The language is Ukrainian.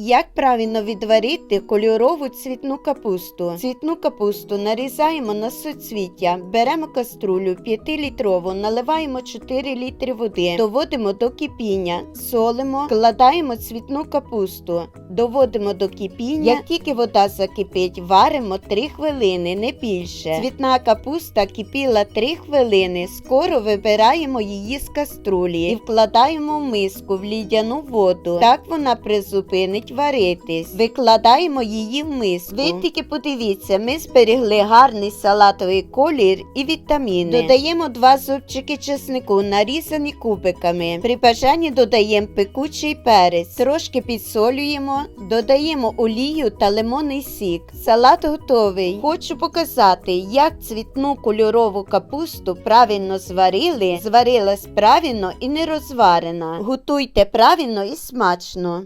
Як правильно відварити кольорову цвітну капусту? Цвітну капусту нарізаємо на суцвіття, беремо каструлю 5-літрову, наливаємо 4 літри води, доводимо до кипіння, солимо, кладаємо цвітну капусту, доводимо до кипіння. Як тільки вода закипить, варимо 3 хвилини, не більше. Цвітна капуста кипіла 3 хвилини. Скоро вибираємо її з каструлі і вкладаємо в миску в лідяну воду. Так вона призупинить варитись. Викладаємо її в миску. Ви тільки подивіться, ми зберегли гарний салатовий колір і вітаміни. Додаємо 2 зубчики чеснику, нарізані кубиками. При бажанні додаємо пекучий перець, трошки підсолюємо, додаємо олію та лимонний сік. Салат готовий. Хочу показати, як цвітну кольорову капусту правильно зварили, зварилась правильно і не розварена. Готуйте правильно і смачно.